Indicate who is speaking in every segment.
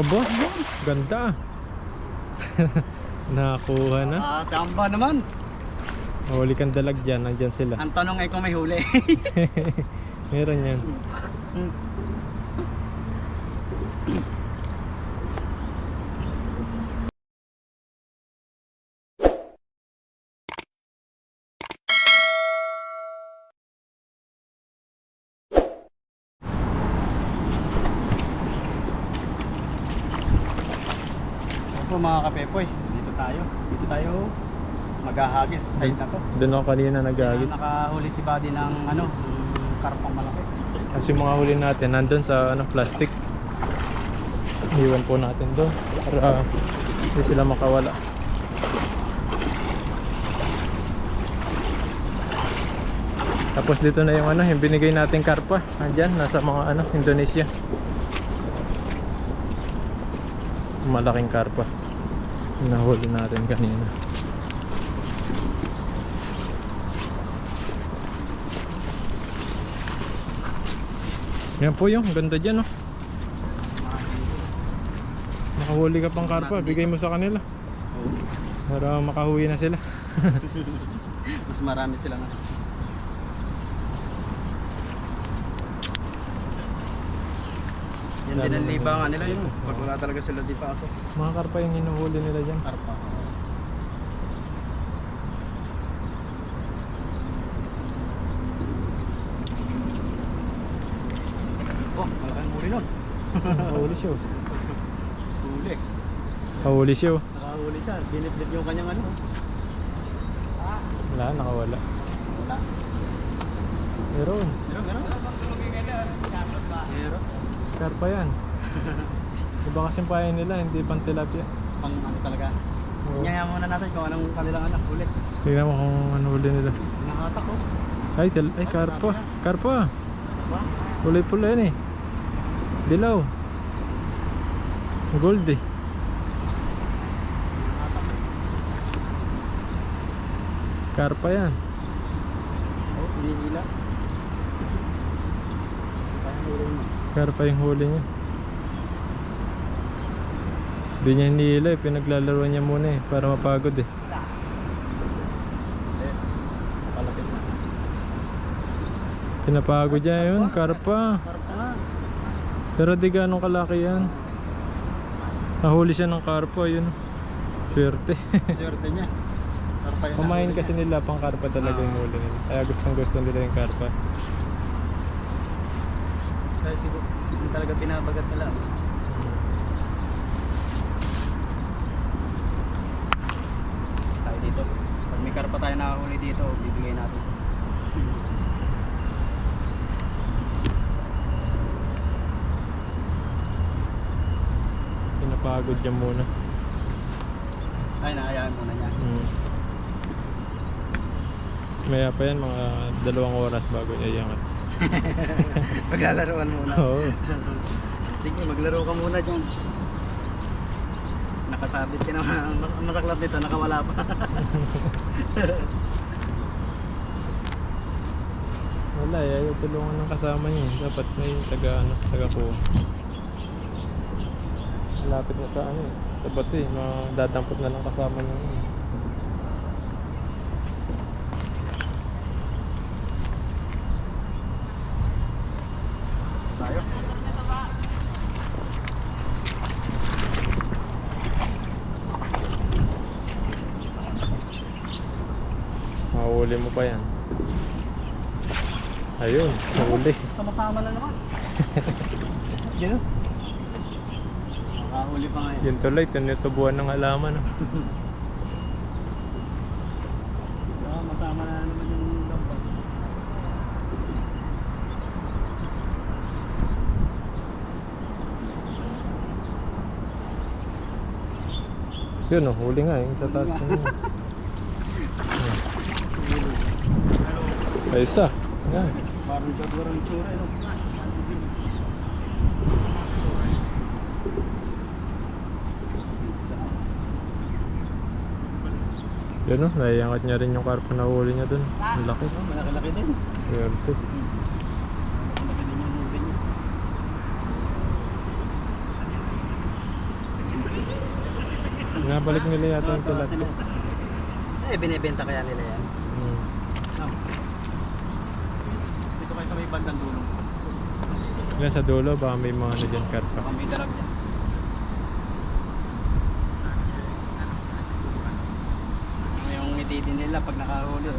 Speaker 1: Aba, ganda. Nakakuha na.
Speaker 2: Ah, tamba naman.
Speaker 1: Huli kang dalag dyan, nandyan sila.
Speaker 2: Ang tanong ay kung may huli.
Speaker 1: Meron yan.
Speaker 2: Po mga kapepoy, dito tayo. Dito tayo maghahagis sa side na to.
Speaker 1: Doon ako kanina nagagis.
Speaker 2: Kaya Nakahuli si Buddy ng ano, ng karpang malaki.
Speaker 1: Kasi mga huli natin nandun sa ano, plastic. Iwan po natin doon para hindi sila makawala. Tapos dito na yung ano, yung binigay nating karpa. Andyan, nasa mga ano, Indonesia. Malaking karpa. Nahuli natin kanina. Yan po yung ganda dyan oh. Nakahuli ka pang karpa, bigay mo sa kanila. Para makahuwi na sila.
Speaker 2: Mas marami sila na. Yan din ang libangan nila yun. Pag wala talaga sila di pasok.
Speaker 1: Mga karpa yung hinuhuli nila dyan.
Speaker 2: Karpa. Oh, malaking huli nun.
Speaker 1: Nakahuli siya oh.
Speaker 2: Huli.
Speaker 1: Nakahuli siya oh.
Speaker 2: Nakahuli siya. Binitbit yung kanyang ano.
Speaker 1: Wala, nakawala.
Speaker 2: Wala.
Speaker 1: Meron.
Speaker 2: Meron, meron. Meron.
Speaker 1: Karpa yan. Iba kasing pahay nila, hindi pang tilapia.
Speaker 2: Pang ano talaga.
Speaker 1: Oo.
Speaker 2: Tingnan muna natin kung anong kanilang anak huli.
Speaker 1: Tingnan mo kung ano huli nila.
Speaker 2: Nakatak ko.
Speaker 1: Ay, til ay karpa. Karpa. Kulay pula yan eh. Dilaw. Gold eh. Karpa yan.
Speaker 2: Oh, hinihila. Kaya huli mo.
Speaker 1: Karpa yung huli niya. Hindi niya hinihila eh. Pinaglalaruan niya muna eh. Para mapagod eh. Pinapagod niya yun. Karpa. Pero di ganong kalaki yan. Nahuli siya ng karpa. Yun. Swerte.
Speaker 2: Swerte niya.
Speaker 1: Kumain kasi nila pang karpa talaga yung huli nila. Kaya gustong gusto nila yung karpa.
Speaker 2: Kaya siguro, talaga pinabagat nila. Tayo dito. Pag may karpa tayo nakahuli dito, bibigay natin.
Speaker 1: Pinapagod niya muna.
Speaker 2: Ay, nahayaan muna niya.
Speaker 1: Mm. Maya pa yan, mga dalawang oras bago niya iangat.
Speaker 2: Maglalaroan muna.
Speaker 1: Oo.
Speaker 2: Sige, maglaro ka muna dyan. Nakasabit ka naman. Ang masaklap nito, nakawala pa.
Speaker 1: Wala eh, ayaw tulungan ng kasama niya eh. Dapat may taga ano, taga ko. Malapit na sa ano eh. Sa bato eh, madadampot na lang kasama niya. eh.
Speaker 2: Tayo.
Speaker 1: Mahuli mo pa yan. Ayun, nahuli.
Speaker 2: Sama-sama na naman. Gano'n. Nakahuli pa ngayon.
Speaker 1: Yun tuloy, tinutubuan ng halaman. ah.
Speaker 2: Ah, masama na naman yung lampas.
Speaker 1: Yun oh, huli nga yung sa taas na yun. Ay, isa. Yan.
Speaker 2: Parang jagwarang tsura. No?
Speaker 1: Yun oh, naiangat niya rin yung karpa na huli niya dun. Ang laki.
Speaker 2: Oh, malaki-laki din.
Speaker 1: Swerte. Binabalik nila yata yung tilapia.
Speaker 2: Eh, binibenta kaya nila yan.
Speaker 1: Hmm.
Speaker 2: No. Dito kayo sa may bandang dulo.
Speaker 1: Yan sa dulo, baka may mga ano dyan, karpa.
Speaker 2: Baka may dalag yan. Yung ngiti din nila pag nakahuli.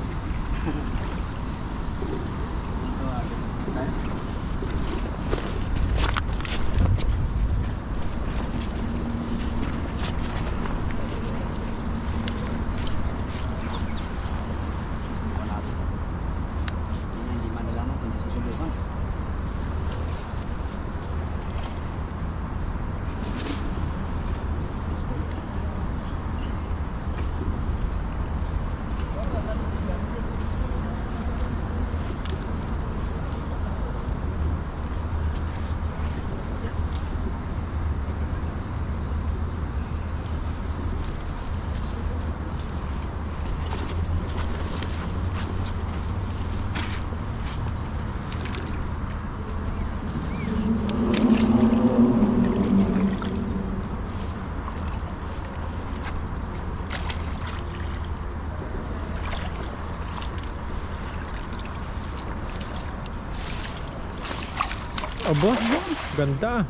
Speaker 2: Ito, agad. Tayo. Hindi madalaman kung nasusubukan.
Speaker 1: Aba, ganda.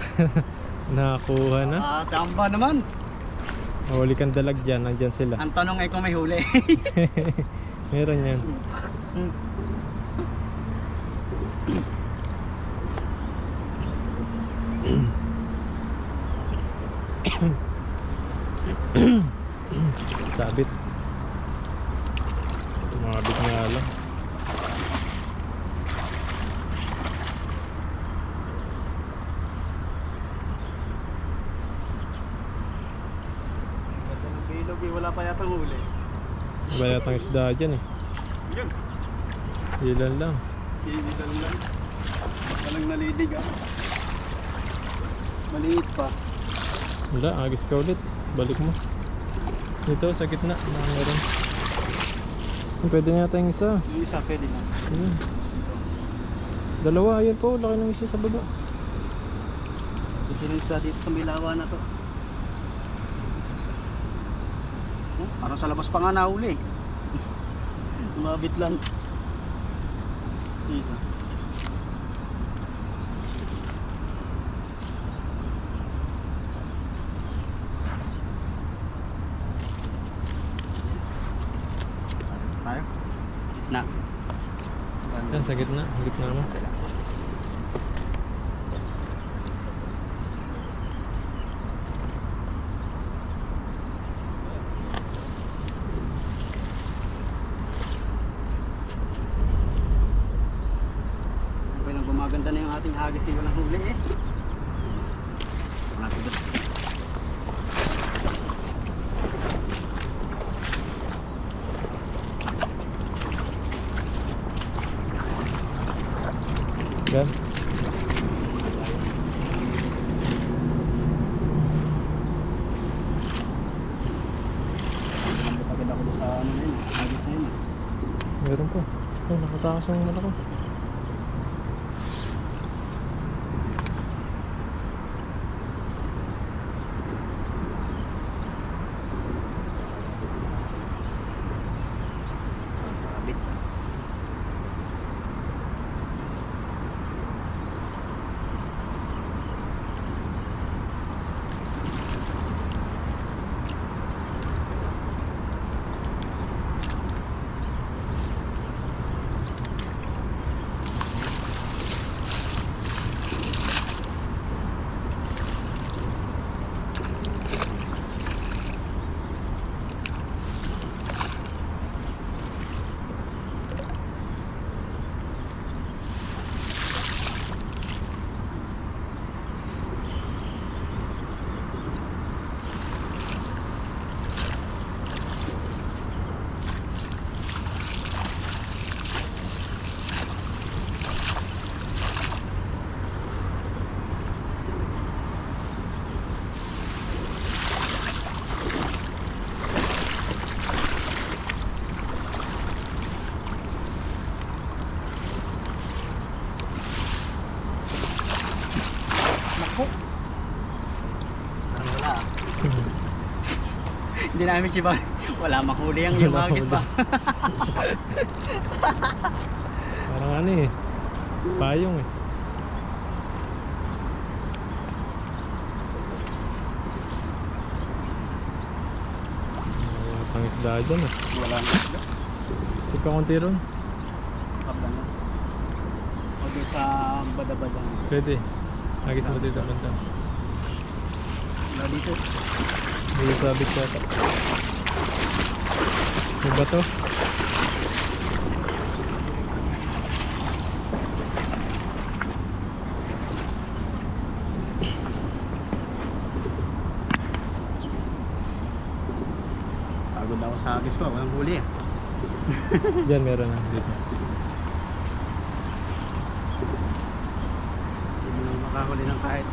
Speaker 1: Nakakuha na.
Speaker 2: Ah, tamba naman.
Speaker 1: Huli kang dalag dyan, nandyan sila.
Speaker 2: Ang tanong ay kung may huli.
Speaker 1: Meron yan. Sabit. Tumabit nga lang.
Speaker 2: Bilog eh, wala pa yatang huli.
Speaker 1: Iba yatang isda dyan eh.
Speaker 2: Yun.
Speaker 1: Ilan lang.
Speaker 2: Tinitan lang. Walang nalidig ah. Maliit pa.
Speaker 1: Wala, agis ka ulit. Balik mo. Dito, sa gitna. Mga meron. Pwede na yata yung isa.
Speaker 2: Yung isa pwede na.
Speaker 1: Ayun. Dalawa, ayun po. Laki ng isa sa baba.
Speaker 2: Kasi yung isda dito sa Milawa na to. Oh, parang sa labas pa nga nahuli. Umabit lang. Isa. Tayo? Na.
Speaker 1: Yan, sa gitna. Gitna mo.
Speaker 2: Okay lang gumaganda na yung ating hagis eh. Walang huli eh. Malapit doon.
Speaker 1: Yan.
Speaker 2: Agad ako doon sa ano na yun. Hagis na yun. Eh.
Speaker 1: Meron pa. Ay, nakatakas yung malaki.
Speaker 2: Sasabit. Nakpo. Ano wala ah. Hindi namin siya ba? Wala mahuli ang yung
Speaker 1: Wala
Speaker 2: agis pa.
Speaker 1: Parang ano eh. Payong eh. Wala pang isda dyan eh.
Speaker 2: Wala na isda.
Speaker 1: Sika konti ron.
Speaker 2: Kabla na. O doon sa badabadang.
Speaker 1: Pwede. Agis mo dito.
Speaker 2: Wala dito.
Speaker 1: Hindi sabit yata. May bato.
Speaker 2: Pagod ako sa agis ko. Walang huli eh.
Speaker 1: Diyan meron na dito.
Speaker 2: Hindi mo makahuli ng kahit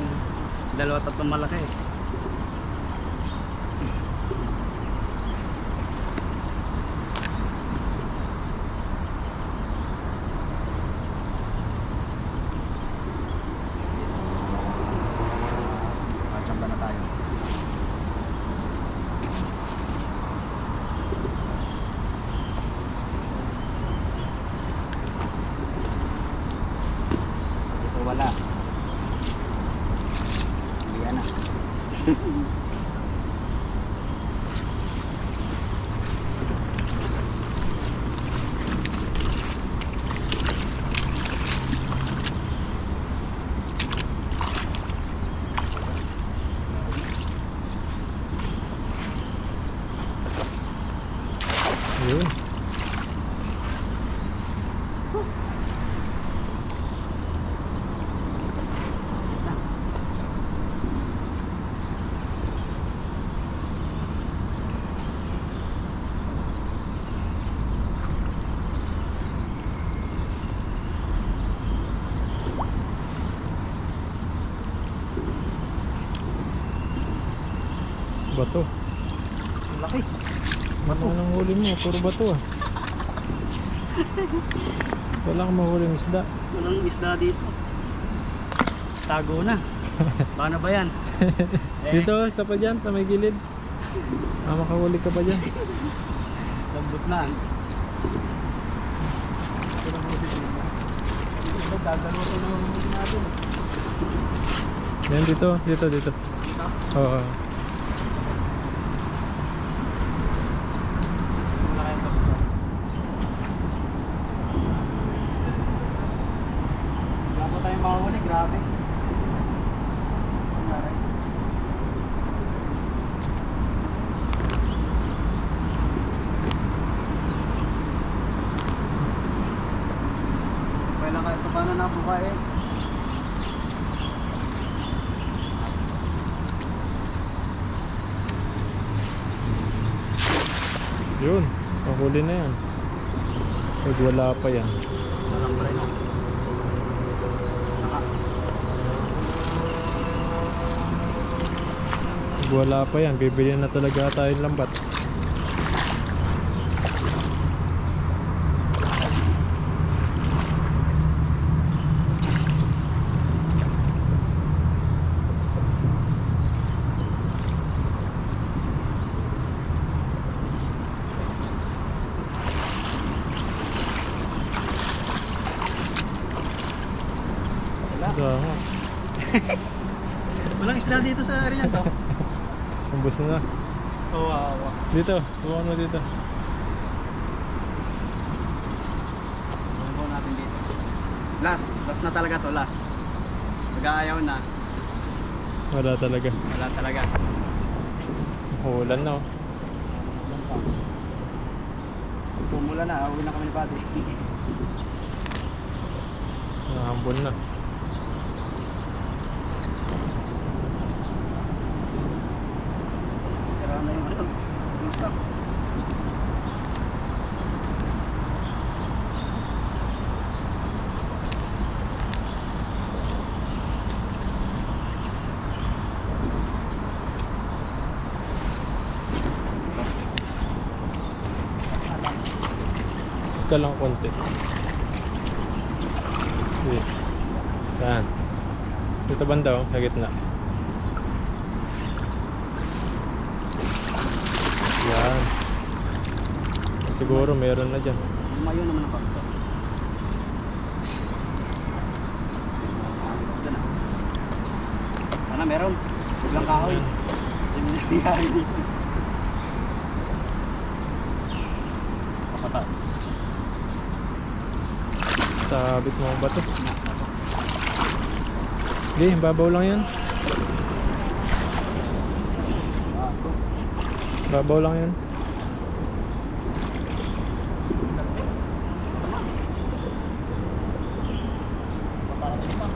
Speaker 2: dalawa tatlong malaki. Kachamba Hindi yan ah.
Speaker 1: Yun. Bato.
Speaker 2: Laki.
Speaker 1: Bato nang huli mo, puro bato ah. Wala kang mahuling isda.
Speaker 2: Walang isda dito. Tago na. Paano ba yan? Eh,
Speaker 1: Dito, sa pa dyan, sa may gilid. Ah, makahuli ka pa dyan.
Speaker 2: Lambot na. Gagalo ko na natin.
Speaker 1: Yan dito, dito, dito. Oo.
Speaker 2: Wala kayong sabot. Wala po tayong makahuli, grabe. Nangyari. Kailan ka ito paano nabuhay eh?
Speaker 1: Yun, mahuli na yan. Pag wala pa yan.
Speaker 2: Walang pa rin ako. Naka.
Speaker 1: Pag wala pa yan, bibili na talaga tayong lambat.
Speaker 2: Wala.
Speaker 1: Dama.
Speaker 2: Walang isda dito sa area to.
Speaker 1: Umbos na.
Speaker 2: Oo, oh, wow,
Speaker 1: Dito, tuwa mo dito.
Speaker 2: Ano natin dito? Last, last na talaga to, last. Pag-aayaw na,
Speaker 1: Wala talaga.
Speaker 2: wala talaga.
Speaker 1: Ulan na oh.
Speaker 2: Pumula na, uwi na kami ni Buddy.
Speaker 1: Nahambol na.
Speaker 2: Pero ano yung ano? Yung stock.
Speaker 1: Ka lang konti. Sige. Yan. Dito banda oh, sa gitna. Yan. Siguro meron na dyan.
Speaker 2: Lumayo naman ang pagka. Sana meron. Huwag lang kahoy. Hindi na nangyari dito. Kapata.
Speaker 1: Sabit mo ang bato. Hindi, babaw lang yan. Babaw lang yan.
Speaker 2: Mataas pa.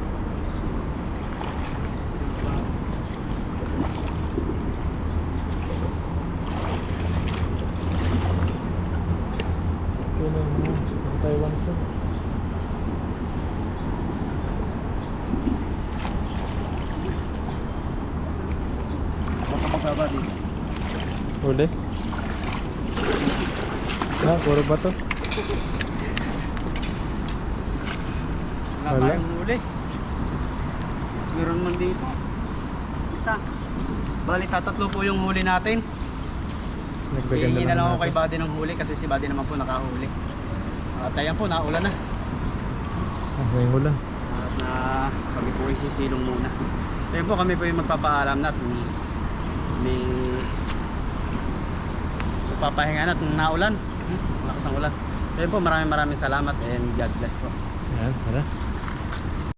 Speaker 1: Yun ang ang Taiwan ko.
Speaker 2: Baka magbaba dito.
Speaker 1: Huli. Ah, puro bato.
Speaker 2: Wala
Speaker 1: Wala.
Speaker 2: tayong huli. Meron man dito. Isa. Bali, tatatlo po yung huli natin. Hihingi na lang ako kay Buddy ng huli kasi si Buddy naman po nakahuli. At ayan po, naulan na.
Speaker 1: Ah, may ulan.
Speaker 2: At na kami po ay sisilong muna. So yun po, kami po yung magpapaalam na at may, may magpapahinga na at naulan. Malakas ang ulan. So yun po, maraming maraming salamat and God bless po.
Speaker 1: Yan, tara.